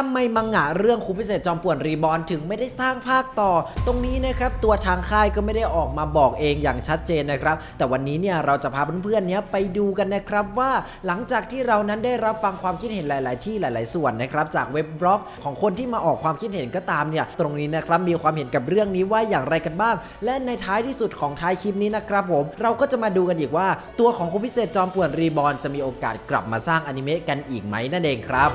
ทำไมมังงะเรื่องครูพิเศษจอมป่วนรีบอนถึงไม่ได้สร้างภาคต่อ ตรงนี้นะครับตัวทางค่ายก็ไม่ได้ออกมาบอกเองอย่างชัดเจนนะครับ แต่วันนี้เนี่ยเราจะพาเพื่อนๆเนี้ยไปดูกันนะครับว่าหลังจากที่เรานั้นได้รับฟังความคิดเห็นหลาย ๆ ที่หลาย ๆ ส่วนนะครับจากเว็บบล็อกของคนที่มาออกความคิดเห็นก็ตามเนี่ยตรงนี้นะครับมีความเห็นกับเรื่องนี้ว่าอย่างไรกันบ้าง และในท้ายที่สุดของท้ายคลิปนี้นะครับผมเราก็จะมาดูกันอีกว่า ตัวของครูพิเศษจอมป่วนรีบอนจะมีโอกาสกลับมาสร้างอนิเมะกันอีกไหมนั่นเองครับ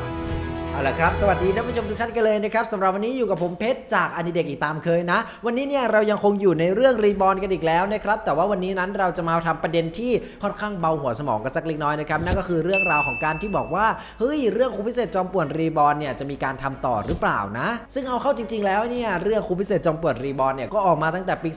เอาละครับ สวัสดีท่านผู้ชมทุกท่านกันเลยนะครับสำหรับวันนี้อยู่กับผมเพชรจากอนิเด็กอีกตามเคยนะ วันนี้เนี่ยเรายังคงอยู่ในเรื่องรีบอร์นกันอีกแล้วนะครับ แต่ว่าวันนี้นั้นเราจะมาทำประเด็นที่ค่อนข้างเบาหัวสมองกันสักเล็กน้อยนะครับ นั่นก็คือเรื่องราวของการที่บอกว่า เฮ้ย เรื่องครูพิเศษจอมป่วนรีบอร์นเนี่ยจะมีการทำต่อหรือเปล่านะ ซึ่งเอาเข้าจริง ๆ แล้วเนี่ยเรื่องครูพิเศษจอมป่วนรีบอร์นเนี่ยก็ออกมาตั้งแต่ปี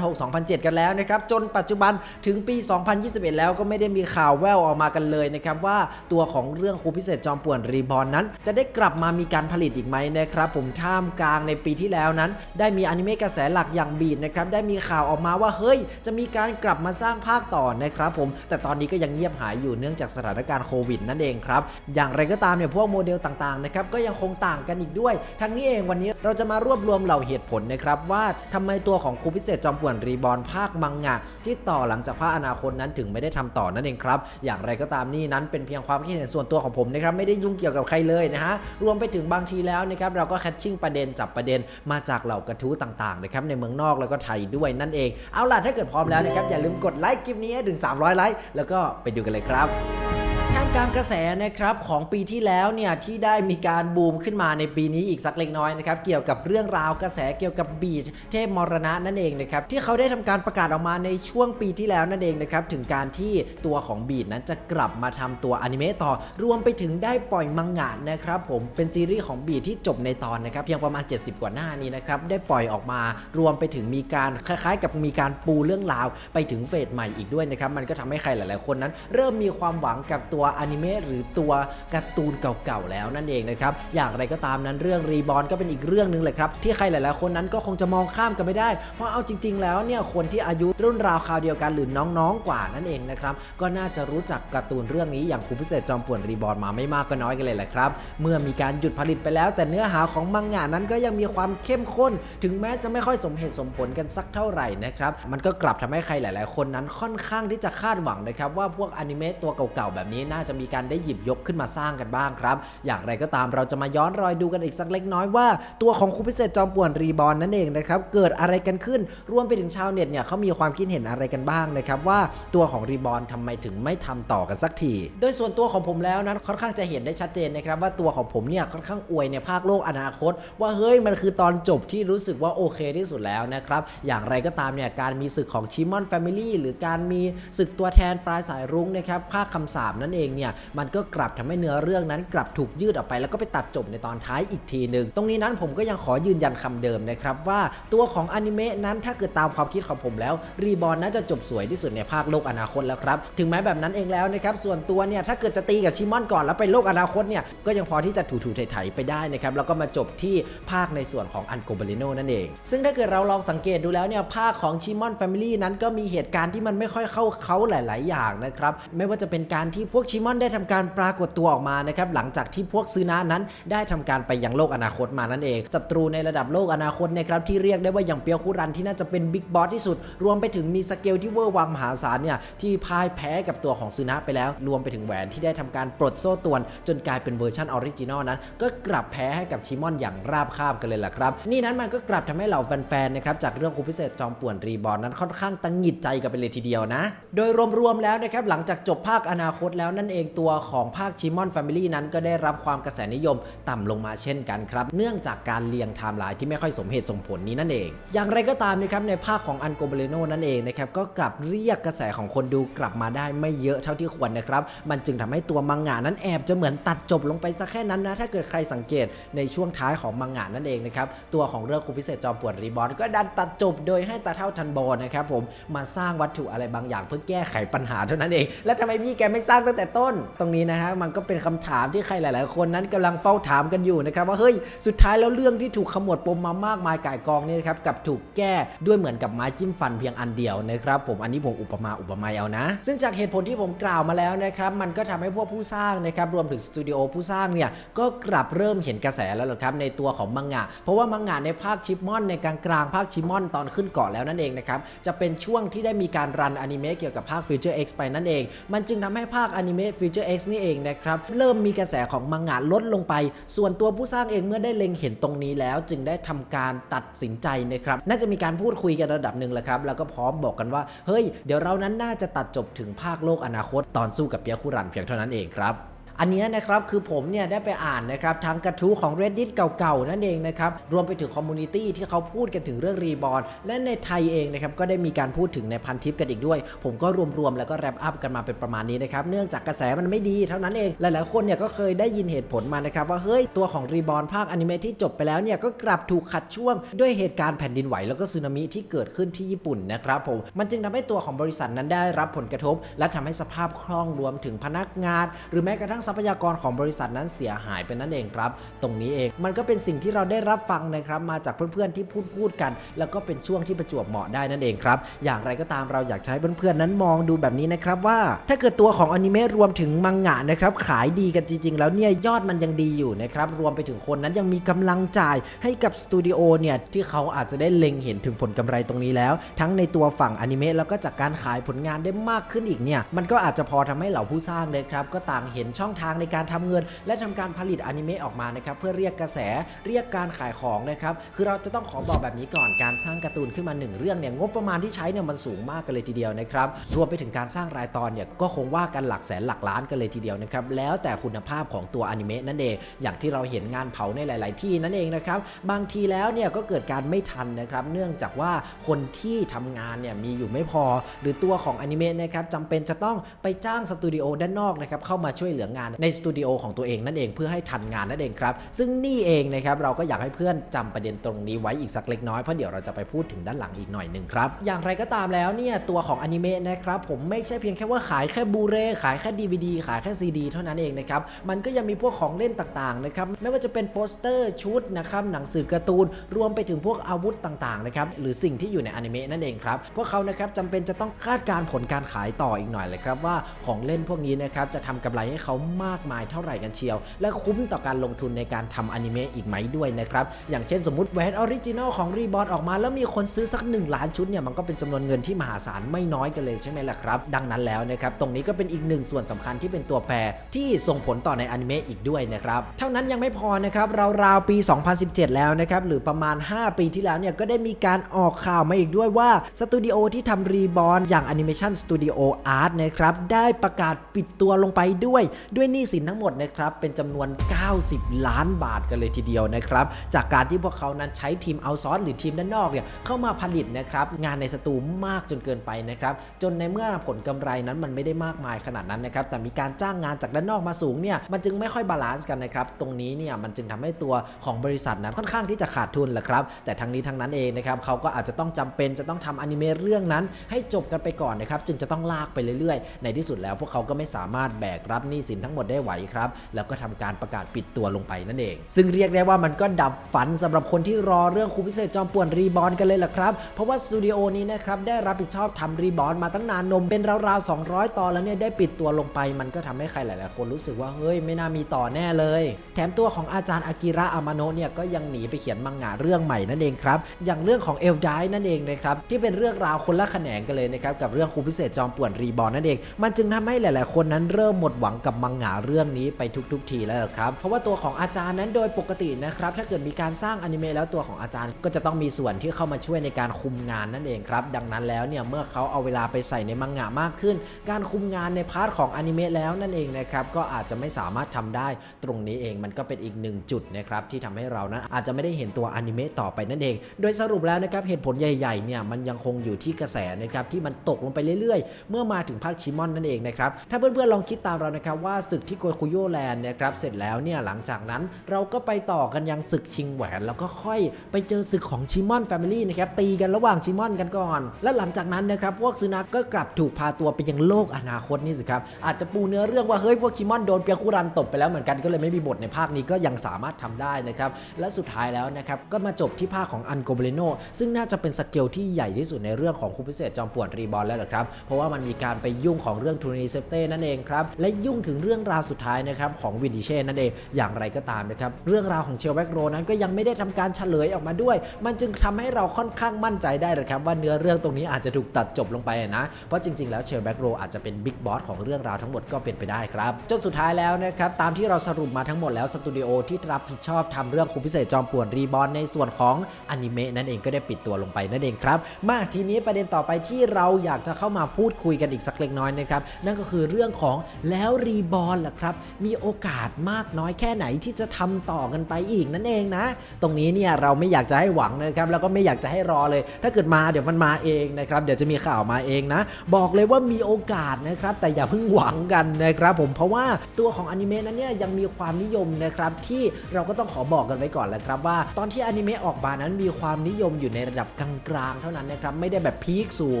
2006-2007 กันแล้วนะครับ จนปัจจุบันถึงปี 2021 แล้วก็ไม่ได้มีข่าวแววออกมากันเลยนะครับว่าตัวของเรื่องครูพิเศษจอมป่วนรีบอร์นนั้นจะได้กลับมามีการผลิตอีกไหมนะครับผมท่ามกลางในปีที่แล้วนั้น ได้มีอนิเมะกระแสหลักอย่างบีดนะครับได้มีข่าวออกมาว่าเฮ้ย จะมีการกลับมาสร้างภาคต่อนะครับผมแต่ตอนนี้ก็ยังเงียบหายอยู่เนื่องจากสถานการณ์โควิดนั่นเองครับอย่างไรก็ตามเนี่ยพวกโมเดลต่างๆนะครับก็ยังคงต่างกันอีกด้วย ทั้งนี้เองวันนี้เราจะมารวบรวมเหล่าเหตุผลนะครับว่าทำไมตัวของครูพิเศษจอมป่วนรีบอนภาคมังงะที่ต่อหลังจากภาคอนาคตนั้นถึงไม่ได้ทำต่อนั่นเองครับอย่างไรก็ตามนี่นั้นเป็นเพียงความคิดเห็นส่วนตัวของผมนะครับไม่ได้ยุ่งเกี่ยวกับใครเลยนะฮะรวมไปถึงบางทีแล้วนะครับเราก็แคชชิ่งประเด็นจับประเด็นมาจากเหล่ากระทู้ต่างๆนะครับในเมืองนอกแล้วก็ไทยด้วยนั่นเอง เอาล่ะถ้าเกิดพร้อมแล้วนะครับอย่าลืมกดไลค์คลิปนี้ให้ถึง 300 ไลค์แล้วก็ไปดูกันเลยครับ ท่ามกางกระแสนะครับของปีที่แล้วเนี่ยที่ได้มีการบูมขึ้นมาในปีนี้อีกสักเล็กน้อยนะครับเกี่ยวกับเรื่องราวกระแสเกี่ยวกับบีชเทพมรณะนั่นเองนะครับที่เขาได้ทำการประกาศออกมาในช่วงปีที่แล้วนั่นเองนะครับถึงการที่ตัวของบีชนั้นจะกลับมาทำตัวอนิเมะต่อรวมไปถึงได้ปล่อยมังงะนะครับผมเป็นซีรีส์ของบีชที่จบในตอนนะครับเพียงประมาณ 70 กว่าหน้านี้นะครับได้ปล่อยออกมารวมไปถึงมีการคล้ายๆ กับมีการปูเรื่องราว ไปถึงเฟสใหม่อีกด้วยนะครับมันก็ทำให้ใครหลาย ๆ คนนั้น เริ่มมีความหวังกับตัวอนิเมะหรือตัวการ์ตูนเก่าๆแล้วนั่นเองนะครับอย่างไรก็ตามนั้นเรื่องรีบอ n ก็เป็นอีกเรื่องหนึ่งเลยครับที่ใครหลายๆคนนั้นก็คงจะมองข้ามกันไม่ได้ เพราะเอาจริง ๆ แล้วเนี่ยคนที่อายุรุ่นราวคราวเดียวกันหรือน้องๆกว่านั่นเองนะครับก็น่าจะรู้จักการ์ตูนเรื่องนี้อย่างครูพิเศษจอมป่วนรีบอ n มาไม่มากก็น้อยกันเลยแหละครับเมื่อมีการหยุดผลิตไปแล้ว แต่เนื้อหาของมังงะนั้นก็ยังมีความเข้มข้น ถึงแม้จะไม่ค่อยสมเหตุสมผลกันสักเท่าไหร่นะครับมันก็กลับทำให้ใครหลาย ๆ คนนั้นค่อนข้างที่จะคาดหวังนะครับว่าพวกอนิเมะตัวเก่าๆแบบนี้น่าจะจะมีการได้หยิบยกขึ้นมาสร้างกันบ้างครับ อย่างไรก็ตามเราจะมาย้อนรอยดูกันอีกสักเล็กน้อยว่า ตัวของครูพิเศษจอมป่วนรีบอ n นั่นเองนะครับเกิดอะไรกันขึ้นรวมไปถึงชาวเน็ตเนี่ยเขามีความคิดเห็นอะไรกันบ้างนะครับว่าตัวของรีบอ n ทำไมถึงไม่ทำต่อกันสักที โดยส่วนตัวของผมแล้วนั้นค่อนข้างจะเห็นได้ชัดเจนนะครับว่าตัวของผมเนี่ยค่อนข้างอวยในภาคโลกอนาคต ว่าเฮ้ยมันคือตอนจบที่รู้สึกว่าโอเคที่สุดแล้วนะครับอย่างไรก็ตามเนี่ยการมีศึกของชิมอนแฟมิลี่หรือการมีศึกตัวแทนปลายสายรุ้งนะครับภาคคำสาบนั่นเองเนี่ยมันก็กลับทำให้เนื้อเรื่องนั้นกลับถูกยืดออกไป แล้วก็ไปตัดจบในตอนท้ายอีกทีหนึ่งตรงนี้นั้นผมก็ยังขอยืนยันคำเดิมนะครับว่าตัวของอนิเมะนั้นถ้าเกิดตามความคิดของผมแล้วรีบอ n น่าจะจบสวยที่สุดในภาคโลกอนาคตแล้วครับถึงแม้แบบนั้นเองแล้วนะครับส่วนตัวเนี่ยถ้าเกิดจะตีกับชิมอนก่อนแล้วไปโลกอนาคตเนี่ยก็ยังพอที่จะถูๆไถๆไปได้นะครับแล้วก็มาจบที่ภาคในส่วนของอันโกเบลิโนนั่นเอง ซึ่งถ้าเกิดเราลองสังเกตดูแล้วเนี่ยภาคของชิมอนแฟมิลี่นั้นก็มีเหตุการณ์ที่มันไม่ค่อยเข้าเขาหลาย ๆ อย่างนะครับไม่ว่าจะเป็นการที่พวกชิมอนได้ทำการปรากฏตัวออกมานะครับหลังจากที่พวกซึนานั้น ได้ทำการไปยังโลกอนาคตมานั่นเองศัตรูในระดับโลกอนาคตนะครับที่เรียกได้ว่าอย่างเปียวคุรันที่น่าจะเป็นบิ๊กบอสที่สุด รวมไปถึงมีสเกลที่เวอร์วังมหาศาลเนี่ยที่พ่ายแพ้กับตัวของซึนะไปแล้ว รวมไปถึงแหวนที่ได้ทำการปลดโซ่ตวน จนกลายเป็นเวอร์ชันออริจินอลนั้น ก็กลับแพ้ให้กับชิมอนอย่างราบคาบกันเลยล่ะครับนี่นั้นมันก็กลับทำให้เหล่าแฟนๆนะครับจากเรื่องคูพิเศษจอมป่วนรีบอลนั้นค่อนข้างตังหงิดใจกันไปเลยทีเดียวนะ โดยรวมๆแล้วนะครับหลังจากจบภาคอนาคตแล้วนั่นเองตัวของภาคชิมอนแฟมิลี่นั้นก็ได้รับความกระแสนิยมต่ำลงมาเช่นกันครับ เนื่องจากการเรียงไทม์ไลน์ที่ไม่ค่อยสมเหตุสมผลนี้นั่นเอง อย่างไรก็ตามนะครับในภาคของอันโกเบเลโนนั่นเองนะครับก็กลับเรียกกระแสของคนดูกลับมาได้ไม่เยอะเท่าที่ควรนะครับ มันจึงทำให้ตัวมังงะนั้นแอบจะเหมือนตัดจบลงไปสักแค่นั้นนะถ้าเกิดใครสังเกตในช่วงท้ายของมังงะนั่นเองนะครับตัวของเรื่องคูพิเศษจอมปวนรีบอลก็ดันตัดจบโดยให้ตาเท่าทันโบนะครับผมมาสร้างวัตถุอะไรบางอย่างเพื่อแก้ไขปัญหาเท่านั้นเอง แล้วทำไมพี่แกไม่สร้างตั้งแต่ต้นอนตรงนี้นะฮะมันก็เป็นคำถามที่ใครหลาย ๆ คนนั้นกำลังเฝ้าถามกันอยู่นะครับว่าเฮ้ยสุดท้ายแล้วเรื่องที่ถูกขมวดปมมามากมายก่ายกองนี่นะครับกับถูกแก้ด้วยเหมือนกับไม้จิ้มฟันเพียงอันเดียวนะครับผมอันนี้ผมอุปมาอุปไมยเอานะ ซึ่งจากเหตุผลที่ผมกล่าวมาแล้วนะครับมันก็ทำให้พวกผู้สร้างนะครับรวมถึงสตูดิโอผู้สร้างเนี่ยก็กลับเริ่มเห็นกระแสแล้วครับในตัวของมังงะ เพราะว่ามังงะในภาคชิปมอนในกลางกลางภาคชิปมอนตอนขึ้นเกาะแล้วนั่นเองนะครับจะเป็นช่วงที่ได้มีการรันอนิเมะเกี่ยวกับภาค Future X ไปนั่นเอง มันจึงทำให้ภาคอนิเมะ Future X นี่เองนะครับ เริ่มมีกระแสของมังงะลดลงไป ส่วนตัวผู้สร้างเองเมื่อได้เล็งเห็นตรงนี้แล้ว จึงได้ทำการตัดสินใจนะครับ น่าจะมีการพูดคุยกันระดับหนึ่งแหละครับ แล้วก็พร้อมบอกกันว่า เฮ้ย เดี๋ยวเรานั้นน่าจะตัดจบถึงภาคโลกอนาคตตอนสู้กับเปียคุรันเพียงเท่านั้นเองครับ อันนี้นะครับคือผมเนี่ยได้ไปอ่านนะครับทั้งกระทู้ของ reddit เก่าๆ นั่นเองนะครับรวมไปถึงคอมมูนิตี้ที่เขาพูดกันถึงเรื่องรีบอ n และในไทยเองนะครับก็ได้มีการพูดถึงในพันทิปกันอีกด้วย ผมก็รวมๆแล้วก็แรปอัพกันมาเป็นประมาณนี้นะครับเนื่องจากกระแสมันไม่ดีเท่านั้นเองหลายๆคนเนี่ยก็เคยได้ยินเหตุผลมานะครับว่าเฮ้ยตัวของรีบอ n ภาคอนิเมะที่จบไปแล้วเนี่ยก็กลับถูกขัดช่วงด้วยเหตุการณ์แผ่นดินไหวแล้วก็สึนามิที่เกิดขึ้นที่ญี่ปุ่นนะครับผมมันจึงทำให้ตัวของบริษัทนั้นได้รับผลกระทบ และทำให้สภาพคล่องรวมถึงพนักงาน หรือแม้กระทั่งทรัพยากรของบริษัทนั้นเสียหายไปนั่นเองครับ ตรงนี้เองมันก็เป็นสิ่งที่เราได้รับฟังนะครับมาจากเพื่อนๆที่พูดพูดกัน แล้วก็เป็นช่วงที่ประจวบเหมาะได้นั่นเองครับ อย่างไรก็ตามเราอยากใช้เพื่อนๆนั้นมองดูแบบนี้นะครับว่า ถ้าเกิดตัวของอนิเมะรวมถึงมังงะนะครับขายดีกันจริง ๆ แล้วเนี่ยยอดมันยังดีอยู่นะครับรวมไปถึงคนนั้นยังมีกำลังจ่ายให้กับสตูดิโอเนี่ยที่เขาอาจจะได้เล็งเห็นถึงผลกำไรตรงนี้แล้ว ทั้งในตัวฝั่งอนิเมะแล้วก็จากการขายผลงานได้มากขึ้นอีกเนี่ยมันก็อาจจะพอทำให้เหล่าผู้สร้างนะครับก็ต่างเห็นช่องทางในการทำเงิน และทำการผลิตอนิเมะออกมานะครับเพื่อเรียกกระแสเรียกการขายของนะครับคือเราจะต้องขอบอกแบบนี้ก่อนการสร้างการ์ตูนขึ้นมาหนึ่งเรื่องเนี่ยงบประมาณที่ใช้เนี่ยมันสูงมากกันเลยทีเดียวนะครับรวมไปถึงการสร้างรายตอนเนี่ยก็คงว่ากันหลักแสนหลักล้านกันเลยทีเดียวนะครับแล้วแต่คุณภาพของตัวอนิเมะนั่นเองอย่างที่เราเห็นงานเผาในหลาย ๆ ที่นั่นเองนะครับบางทีแล้วเนี่ยก็เกิดการไม่ทันนะครับเนื่องจากว่าคนที่ทำงานเนี่ยมีอยู่ไม่พอ หรือตัวของอนิเมะนะครับจำเป็นจะต้องไปจ้างสตูดิโอด้านนอกนะครับเข้ามาช่วยเหลืองานในสตูดิโอของตัวเองนั่นเองเพื่อให้ทันงานนั่นเองครับ ซึ่งนี่เองนะครับเราก็อยากให้เพื่อนจำประเด็นตรงนี้ไว้อีกสักเล็กน้อยเพราะเดี๋ยวเราจะไปพูดถึงด้านหลังอีกหน่อยหนึ่งครับอย่างไรก็ตามแล้วเนี่ยตัวของอนิเมะนะครับผมไม่ใช่เพียงแค่ว่าขายแค่บูเรขายแค่ DVD ขายแค่ CD เท่านั้นเองนะครับมันก็ยังมีพวกของเล่นต่างๆนะครับไม่ว่าจะเป็นโปสเตอร์ชุดนะครับหนังสือการ์ตูนรวมไปถึงพวกอาวุธต่างๆนะครับหรือสิ่งที่อยู่ในอนิเมะนั่นเองครับพวกเขานะครับจำเป็นจะต้องคาดการผลการขายต่ออีกหน่อยเลยครับว่าของเล่นพวกนี้นะครับจะทำกำไรให้เขามากมายเท่าไหร่กันเชียว และคุ้มต่อการลงทุนในการทำอนิเมะอีกไหมด้วยนะครับ อย่างเช่นสมมติแหวนออริจินอลของรีบอ n ออกมา แล้วมีคนซื้อสัก 1 ล้านชุดเนี่ยมันก็เป็นจำนวนเงินที่มหาศาลไม่น้อยกันเลยใช่ไหมล่ะครับ ดังนั้นแล้วนะครับตรงนี้ก็เป็นอีกหนึ่งส่วนสำคัญที่เป็นตัวแปรที่ส่งผลต่อในอนิเมะอีกด้วยนะครับเท่านั้นยังไม่พอนะครับราวๆปี 2017 แล้วนะครับหรือประมาณ 5 ปีที่แล้วเนี่ยก็ได้มีการออกข่าวมาอีกด้วยว่าสตูดิโอที่ทำรีบอ n อย่าง Animation Studio Art นะครับได้ประกาศปิดตัวลงไปด้วยด้วยหนี้สินทั้งหมดนะครับเป็นจำนวน 90 ล้านบาทกันเลยทีเดียวนะครับจากการที่พวกเขานั้นใช้ทีมเอาซอร์หรือทีมด้านนอกเนี่ยเข้ามาผลิตนะครับงานในสตูมากจนเกินไปนะครับจนในเมื่อผลกำไรนั้นมันไม่ได้มากมายขนาดนั้นนะครับแต่มีการจ้างงานจากด้านนอกมาสูงเนี่ยมันจึงไม่ค่อยบาลานซ์กันนะครับตรงนี้เนี่ยมันจึงทำให้ตัวของบริษัทนั้นค่อนข้างที่จะขาดทุนแหละครับแต่ทั้งนี้ทั้งนั้นเองนะครับเขาก็อาจจะต้องจำเป็นจะต้องทำอนิเมะเรื่องนั้น ให้จบกันไปก่อนนะครับจึงจะต้องลากไปเรื่อยๆ ในที่สุดแล้วพวกเขาก็ไม่สามารถแบกรับหนี้สินทั้งหมดได้ไหวครับ แล้วก็ทำการประกาศปิดตัวลงไปนั่นเอง ซึ่งเรียกได้ว่ามันก็ดับฝันสำหรับคนที่รอเรื่องคูพิเศษจอมป่วนรีบอ n กันเลยล่ะครับ เพราะว่าสตูดิโอนี้นะครับได้รับผิดชอบทำรีบอ n มาตั้งนานนมเป็นราวๆ200 ตอนแล้วเนี่ยได้ปิดตัวลงไป มันก็ทำให้ใครหลายๆ คนรู้สึกว่าเฮ้ยไม่น่ามีต่อแน่เลย แถมตัวของอาจารย์อากิระอามาโนะเนี่ยก็ยังหนีไปเขียนมังงะเรื่องใหม่นั่นเองครับอย่างเรื่องของเอลไดนั่นเองนะครับที่เป็นเรื่องราวคนละแขนงกันเลยนะครับกับเรื่องคูพิเศษจอมป่วนรีบอ n นั่นเอง มันจึงทำให้หลาย ๆ คนนั้นเริ่มหมดหวังกับมังงะเรื่องนี้ไปทุก ๆ ทีแล้วครับเพราะว่าตัวของอาจารย์นั้นโดยปกตินะครับถ้าเกิดมีการสร้างอนิเมะแล้วตัวของอาจารย์ก็จะต้องมีส่วนที่เข้ามาช่วยในการคุมงานนั่นเองครับดังนั้นแล้วเนี่ยเมื่อเขาเอาเวลาไปใส่ในมังงะมากขึ้น การคุมงานในพาร์ทของอนิเมะแล้วนั่นเองนะครับก็อาจจะไม่สามารถทำได้ตรงนี้เองมันก็เป็นอีกหนึ่งจุดนะครับที่ทำให้เรานั้นอาจจะไม่ได้เห็นตัวอนิเมะต่อไปนั่นเอง โดยสรุปแล้วนะครับเหตุผลใหญ่ๆเนี่ยมันยังคงอยู่ที่กระแสนะครับที่มันตกลงไปเรื่อยๆ เมื่อมาถึงภาคชิมอนนั่นเองนะครับถ้าเพื่อนๆลองคิดตามเรานะครับว่าศึกที่โกคุโยแลนด์นะครับเสร็จแล้วเนี่ยหลังจากนั้นเราก็ไปต่อกันยังศึกชิงแหวน แล้วก็ค่อยไปเจอศึกของชิมอนแฟมิลี่นะครับตีกันระหว่างชิมอนกันก่อน และหลังจากนั้นนะครับพวกซึนักก็กลับถูกพาตัวไปยังโลกอนาคตนี่สิครับอาจจะปูเนื้อเรื่องว่าเฮ้ยพวกชิมอนโดนเปียคุรันตบไปแล้วเหมือนกันก็เลยไม่มีบทในภาคนี้ก็ยังสามารถทำได้นะครับและสุดท้ายแล้วนะครับก็มาจบที่ภาคของอันโกเบเลโนซึ่งน่าจะเป็นสเกลที่ใหญ่ที่สุดในเรื่องของคู่พิเศษจอมปวดรีบอลแล้วแหละครับเพราะว่ามันมีการไปยุ่งของเรื่องทูนีเซฟเต้นั่นเองครับและยุ่งถึงเรื่องราวสุดท้ายนะครับของวินดิเช่นั่นเองอย่างไรก็ตามนะครับเรื่องราวของเชลแบ็กโรนั้นก็ยังไม่ได้ทำการเฉลยออกมาด้วย มันจึงทำให้เราค่อนข้างมั่นใจได้เลยครับว่าเนื้อเรื่องตรงนี้อาจจะถูกตัดจบลงไปนะเพราะจริง ๆ แล้วเชลแบ็กโรอาจจะเป็นบิ๊กบอสของเรื่องราวทั้งหมดก็เป็นไปได้ครับจนสุดท้ายแล้วนะครับตามที่เราสรุปมาทั้งหมดแล้วสตูดิโอที่รับผิดชอบทำเรื่องคูพิเศษจอมป่วนรีบอลในส่วนของอนิเมะนั่นเองก็ได้ปิดตัวลงไปนั่นเองครับมาทีนี้ประเด็นต่อไปที่เราอยากจะเข้ามาพูดคุยกันอีกสักเล็กน้อยนะครับนั่นก็คือเรื่องของแล้วรีบอลล่ะครับ มีโอกาสมากน้อยแค่ไหนที่จะทำต่อกันไปอีกนั่นเองนะ ตรงนี้เนี่ยเราไม่อยากจะให้หวังนะครับ แล้วก็ไม่อยากจะให้รอเลย ถ้าเกิดมาเดี๋ยวมันมาเองนะครับ เดี๋ยวจะมีข่าวมาเองนะ บอกเลยว่ามีโอกาสนะครับ แต่อย่าเพิ่งหวังกันนะครับ ผมเพราะว่าตัวของอนิเมะนั้นเนี่ยยังมีความนิยมนะครับที่เราก็ต้องขอบอกกันไว้ก่อนแหละครับว่า ตอนที่อนิเมะออกมานั้นมีความนิยมอยู่ในระดับกลางๆเท่านั้นนะครับไม่ได้แบบพีคสูง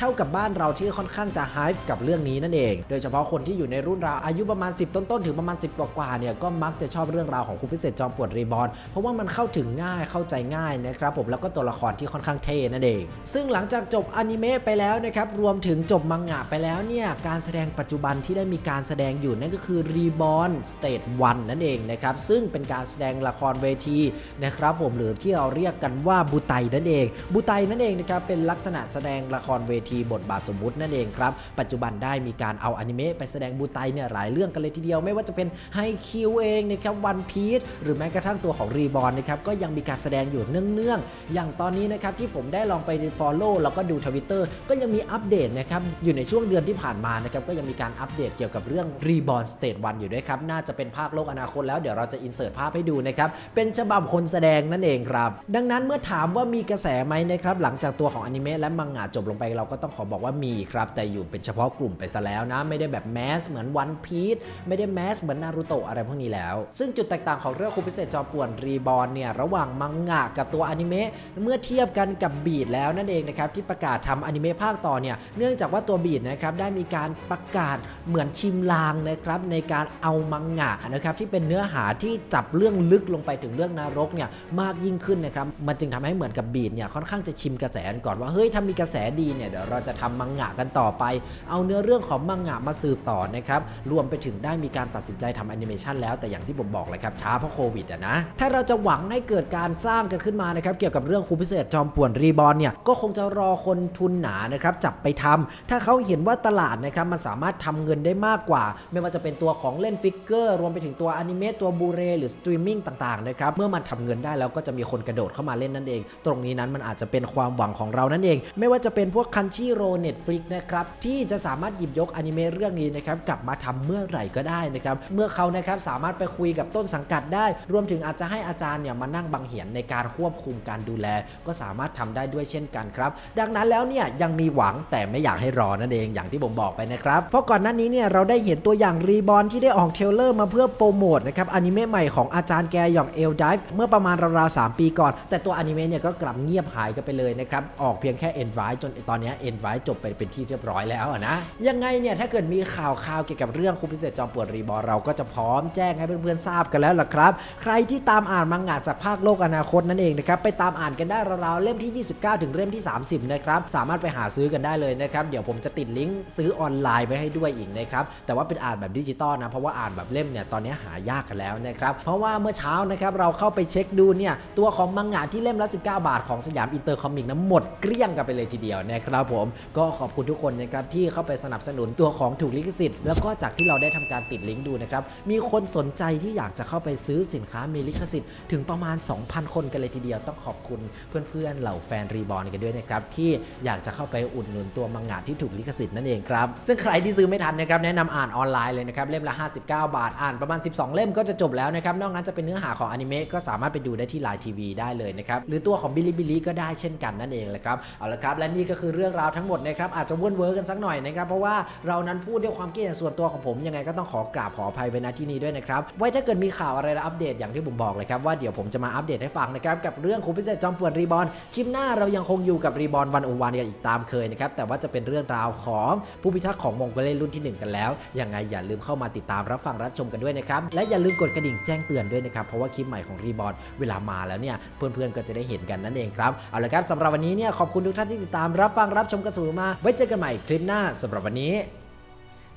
เท่ากับบ้านเราที่ค่อนข้างจะไฮป์กับเรื่องนี้นั่นเอง โดยเฉพาะคนที่อยู่ในรุ่นราวอายุประมาณ10 ต้นๆ ถึงประมาณ 10 กว่าๆเนี่ยก็มักจะชอบเรื่องราวของคุณพิเศษจอมปวดรีบอลเพราะว่ามันเข้าถึงง่ายเข้าใจง่ายนะครับผมแล้วก็ตัวละครที่ค่อนข้างเท่นั่นเอง ซึ่งหลังจากจบอนิเมะไปแล้วนะครับรวมถึงจบมังงะไปแล้วเนี่ยการแสดงปัจจุบันที่ได้มีการแสดงอยู่นั่นก็คือ Reborn Stage 1นั่นเองนะครับซึ่งเป็นการแสดงละครเวทีนะครับผมหรือที่เราเรียกกันว่าบุไตนั่นเองบุไตนั่นเองนะครับเป็นลักษณะแสดงละครเวทีบทบาทสมมุตินั่นเองครับปัจจุบันได้มีการเอาอนิเมะไปแสดงบุไตเนี่ยหลายเรื่องกันเลยทีเดียว ไม่ว่าจะเป็นไฮคิวเองนะครับวันพีชหรือแม้กระทั่งตัวของรีบอ n นะครับก็ยังมีการแสดงอยู่เนื่องๆ อย่างตอนนี้นะครับที่ผมได้ลองไป Follow แล้วก็ดูทวิตเตอร์ก็ยังมีอัปเดตนะครับอยู่ในช่วงเดือนที่ผ่านมานะครับก็ยังมีการอัปเดตเกี่ยวกับเรื่อง Reborn State 1อยู่ด้วยครับน่าจะเป็นภาคโลกอนาคตแล้วเดี๋ยวเราจะอินเสิร์ตภาพให้ดูนะครับเป็นฉบับคนแสดงนั่นเองครับ ดังนั้นเมื่อถามว่ามีกระแสไหมนะครับหลังจากตัวของอนิเมะและมังงะจบลงไปเราก็ต้องขอบอกว่ามีครับแต่อยู่เป็นเฉพาะกลุ่มไปซะแล้วนะ ไม่ได้แบบแมสเหมือนวันพีชไม่ได้แมสเหมือนนารูโตะอะไรพวกนี้แล้ว ซึ่งจุดแตกต่างของเรื่องคูพิเศษจอมป่วนรีบอ n เนี่ยระหว่างมังงะกับตัวอนิเมะเมื่อเทียบกันกับบีดแล้วนั่นเองนะครับที่ประกาศทำอนิเมะภาคต่อเนี่ยเนื่องจากว่าตัวบีดนะครับได้มีการประกาศเหมือนชิมลางนะครับในการเอามังงะนะครับที่เป็นเนื้อหาที่จับเรื่องลึกลงไปถึงเรื่องนรกเนี่ยมากยิ่งขึ้นนะครับมันจึงทำให้เหมือนกับบีดเนี่ยค่อนข้างจะชิมกระแสก่อนว่าเฮ้ยถ้ามีกระแสดีเนี่ยเดี๋ยวเราจะทำมังงะกันต่อไป เอาเนื้อเรื่องของมังงะมาสืบต่อนะครับรวมไปถึงได้มีการตัดสินใจทำแอนิเมชันแล้วแต่อย่างที่ผมบอกเลยครับช้าเพราะโควิดอะนะถ้าเราจะหวังให้เกิดการสร้างกันขึ้นมานะครับเกี่ยวกับเรื่องคูพิเศษจอมป่วนรีบอ n เนี่ยก็คงจะรอคนทุนหนานะครับจับไปทำถ้าเขาเห็นว่าตลาดนะครับมันสามารถทำเงินได้มากกว่า ไม่ว่าจะเป็นตัวของเล่นฟิกเกอร์รวมไปถึงตัวอนิเมะตัวบูเรหรือสตรีมมิ่งต่างๆนะครับเมื่อมันทำเงินได้แล้วก็จะมีคนกระโดดเข้ามาเล่นนั่นเอง ตรงนี้นั้นมันอาจจะเป็นความหวังของเรานั่นเอง ไม่ว่าจะเป็นพวกคันชีโรเน็ตฟลิกนะครับที่จะสามารถหยิบยกอนิเมะเรื่องนี้นะครับกลับมาทำเมื่อไหร่ก็ได้นะครับเมื่อเขานะครับสามารถไปคุยกับต้นสังกัดได้ รวมถึงอาจจะให้อาจารย์เนี่ยมานั่งบังเหียนในการควบคุมการดูแล ก็สามารถทำได้ด้วยเช่นกันครับ ดังนั้นแล้วเนี่ยยังมีหวังแต่ไม่อยากให้รอนั่นเองอย่างที่ผมบอกไปนะครับ เพราะก่อนหน้านี้เนี่ยเราได้เห็นตัวอย่างรีบอ n ที่ได้ออกเทลเลอร์มาเพื่อโปรโมทนะครับอนิเมะใหม่ของอาจารย์แกอย่างเอลดิฟเมื่อประมาณราวๆ3ปีก่อน แต่ตัวอนิเมะเนี่ยก็กลับเงียบหายกันไปเลยนะครับออกเพียงแค่เอ็นไวจนตอนนี้เอ็นไวจบไปเป็นที่เรียบร้อยแล้วนะยังไงเนี่ยถ้าเกิดมีข่าวข่าวเกี่ยวกับเรื่องคูพิเศษจอมปวดรีบอเราก็จะพร้อมแจ้งให้เพื่อนๆทราบกันแล้วล่ะครับ ใครที่ตามอ่านมังงะจากภาคโลกอนาคตนั่นเองนะครับไปตามอ่านกันได้ราวๆเล่มที่ 29 ถึงเล่มที่ 30 นะครับสามารถไปหาซื้อกันได้เลยนะครับเดี๋ยวผมจะติดลิงก์ซื้อออนไลน์ไว้ให้ด้วยอีกนะครับแต่ว่าเป็นอ่านแบบดิจิตอลนะเพราะว่าอ่านแบบเล่มเนี่ยตอนนี้หายากกันแล้วนะครับเพราะว่าเมื่อเช้านะครับเราเข้าไปเช็คดูเนี่ยตัวของมังงะที่เล่มละ 19 บาทของสยามอินเตอร์คอมิกนั้นหมดเกลี้ยงกันไปเลยทีเดียวนะครับผมก็ขอบคุณทุกคนนะครับที่เข้าไปสนับสนุนตัวของถูกลิขสิทธิ์แล้วก็จากที่เราได้ทำการติดลิงก์ดูนะครับ มีคนสนใจที่อยากจะเข้าไปซื้อสินค้ามีลิขสิทธิ์ถึงประมาณ 2,000 คนกันเลยทีเดียวต้องขอบคุณเพื่อนๆเหล่าแฟนรีบอ n กันด้วยนะครับ ที่อยากจะเข้าไปอุดหนุนตัวมังงะที่ถูกลิขสิทธิ์นั่นเองครับ ซึ่งใครที่ซื้อไม่ทันนะครับแนะนำอ่านออนไลน์เลยนะครับเล่มละ 59 บาทอ่านประมาณ 12 เล่มก็จะจบแล้วนะครับนอกนั้นจะเป็นเนื้อหาของอนิเมะก็สามารถไปดูได้ที่ไลน์ทีวีได้เลยนะครับหรือตัวของบิลิบิลิก็ได้เช่นกันนั่นเองแหละครับเอาละครับและนี่ก็คือเรื่องราวทั้งหมดนะครับอาจจะวนเวอร์กันสักหน่อยนะครับเพราะว่าเรานั้นพูดด้วยความคิดเห็นส่วนตัวของผมยังไงก็ต้องต้องขอกราบขออภัยไว้ณที่นี้ด้วยนะครับ ไว้ถ้าเกิดมีข่าวอะไรอัปเดตอย่างที่ผมบอกเลยครับว่าเดี๋ยวผมจะมาอัปเดตให้ฟังนะครับกับเรื่องครูพิเศษจอมป่วนรีบอลคลิปหน้าเรายังคงอยู่กับรีบอลวันโอวันกันอีกตามเคยนะครับแต่ว่าจะเป็นเรื่องราวของผู้พิทักษ์ของมงกเล่รุ่นที่หนึ่งกันแล้วยังไงอย่าลืมเข้ามาติดตามรับฟังรับชมกันด้วยนะครับและอย่าลืมกดกระดิ่งแจ้งเตือนด้วยนะครับเพราะว่าคลิปใหม่ของรีบอลเวลามาแล้วเนี่ยเพื่อนๆก็จะได้เห็นกันนั่นเองครับเอาละครับสำหรับวันนี้เนี่ยขอบคุณทุกท่านที่ติดตามรับฟังรับชมกันเสมอมา ไว้เจอกันใหม่คลิปหน้าสำหรับวันนี้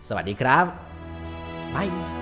สวัสดีครับ บาย